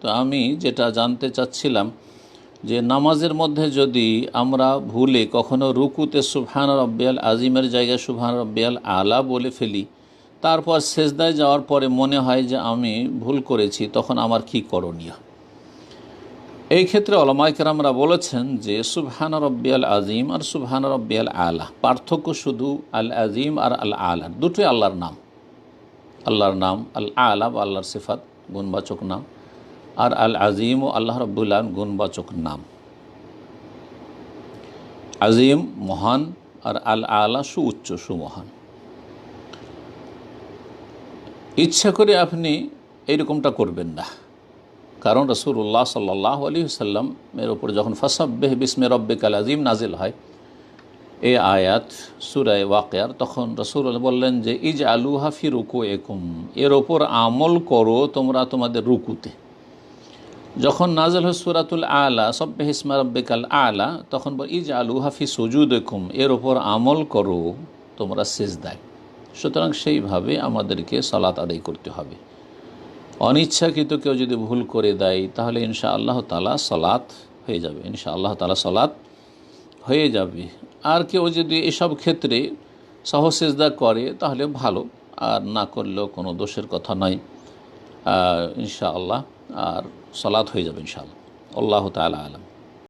তো আমি যেটা জানতে চাচ্ছিলাম যে নামাজের মধ্যে যদি আমরা ভুলে কখনো রুকুতে সুবহান রব্বিয়াল আজিমের জায়গায় সুবহান রব্বিয়াল আলা বলে ফেলি, তারপর শেষদায় যাওয়ার পরে মনে হয় যে আমি ভুল করেছি, তখন আমার কি করণীয়? এই ক্ষেত্রে অলমাইকেরামরা বলেছেন যে সুবহান রব্বিয়াল আজিম আর সুবহান রব্বিয়াল আলা, পার্থক্য শুধু আল আজিম আর আল আলা, দুটোই আল্লাহর নাম। আল্লাহর নাম, আল আলা বা আল্লাহর সিফাত, গুণবাচক নাম। আর আল আজিম ও আল্লাহ রব্বুল্লাহ গুণবাচক নাম। আজিম মহান আর আল আলা সুউচ্চ সুমহান। ইচ্ছা করে আপনি এইরকমটা করবেন না। কারণ রসুল্লাহ সাল্লাহ আলী সাল্লাম এর ওপর যখন ফসাব্বেহ বিসমে রব্বে কাল আজিম নাজিল হয়, এ আয়াত, সুরায় ওয়াকেয়ার, তখন রসুল বললেন যে ইজ আলু হাফি রুকু একুম এর ওপর আমল করো তোমরা তোমাদের রুকুতে। যখন নাজল সুরাতুল আলা, সব্বে হিসমা রব্বিকাল আলা, তখন বল ইজ আলু হাফি সুজুদ একুম এর ওপর আমল করো, তোমরা শেষ দেয় সুতরাং সেইভাবে আমাদেরকে সালাত আদায় করতে হবে। অনিচ্ছাকৃত কেউ যদি ভুল করে দেয়, তাহলে ইনশা আল্লাহ তালা সলাৎ হয়ে যাবে। ইনশা আল্লাহ তালা সলাৎ হয়ে যাবে। আর কেউ যদি এসব ক্ষেত্রে সহসেজদা করে, তাহলে ভালো। আর না করলেও কোনো দোষের কথা নয়। ইনশা আল্লাহ আর সলাৎ হয়ে যাবে ইনশাআল্লাহ। আল্লাহ তালা আলম।